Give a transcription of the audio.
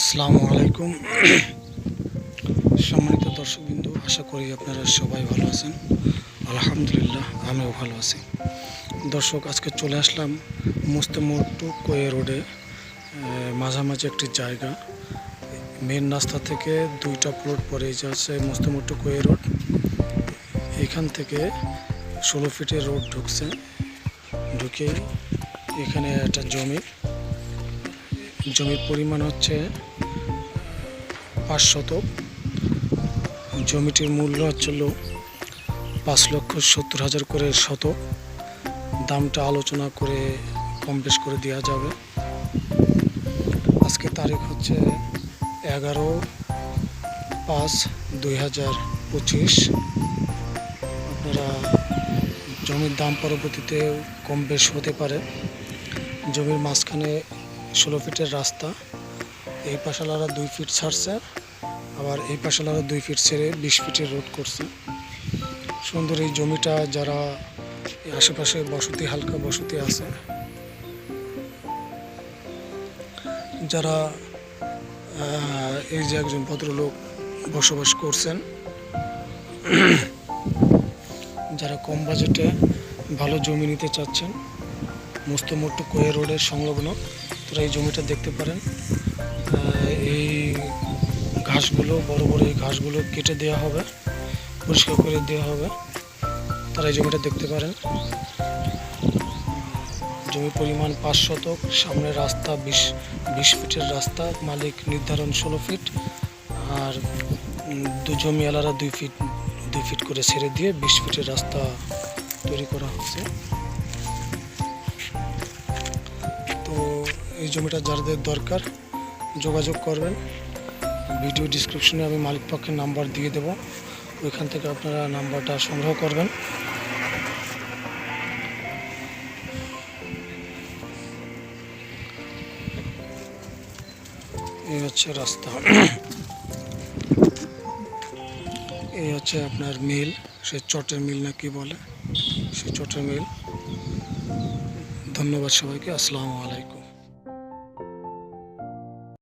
আসসালামু আলাইকুম। সম্মানিত দর্শকবিন্দু, আশা করি আপনারা সবাই ভালো আছেন। আলহামদুলিল্লাহ, আমিও ভালো আছি। দর্শক, আজকে চলে আসলাম মুস্তেমোর টু কোয়ে রোডে মাঝামাঝি একটি জায়গা। মেন রাস্তা থেকে দুইটা প্লট পরে যাচ্ছে মুস্তেমোর টু কোয়ে রোড। এখান থেকে ষোলো ফিটের রোড ঢুকছে। ঢুকে এখানে একটা জমি। জমির পরিমাণ হচ্ছে পাঁচ শতক। জমিটির মূল্য হচ্ছিল পাঁচ লক্ষ সত্তর হাজার করে শতক। দামটা আলোচনা করে কম বেশ করে দেওয়া যাবে। আজকে তারিখ হচ্ছে এগারো পাঁচ দুই হাজার পঁচিশ। আপনারা জমির দাম পরবর্তীতে কম বেশ হতে পারে। জমির মাঝখানে ষোলো ফিটের রাস্তা। এই পাশালারা দুই ফিট ছাড়ছে, আবার এই পাশালারা দুই ফিট ছেড়ে বিশ ফিটের রোড করছে। সুন্দর এই জমিটা যারা আশেপাশে বসতি, হালকা বসতি আছে, যারা এই যে একজন ভদ্রলোক বসবাস করছেন, যারা কম বাজেটে ভালো জমি নিতে চাচ্ছেন মুস্তমোট্ট কোয়ে রোডের সংলগ্ন। তোরা এই জমিটা দেখতে পারেন। এই ঘাসগুলো, বড় বড় এই ঘাসগুলো কেটে দেওয়া হবে, পরিষ্কার করে দেওয়া হবে। তারা এই জমিটা দেখতে পারেন। জমির পরিমাণ পাঁচ শতক, সামনে রাস্তা বিশ বিশ ফিটের রাস্তা, মালিক নির্ধারণ ষোলো ফিট, আর দু জমি জমিওয়ালারা দুই ফিট দুই ফিট করে ছেড়ে দিয়ে বিশ ফিটের রাস্তা তৈরি করা হচ্ছে। এই জমিটা যাদের দরকার যোগাযোগ করবেন। ভিডিও ডিসক্রিপশনে আমি মালিক পক্ষের নাম্বার দিয়ে দেবো। ওইখান থেকে আপনারা নাম্বারটা সংগ্রহ করবেন। এই হচ্ছে রাস্তা। এই হচ্ছে আপনার মিল। সে চটের মিল না কি বলে? সে চটের মিল। ধন্যবাদ সবাইকে। আসসালামু আলাইকুম।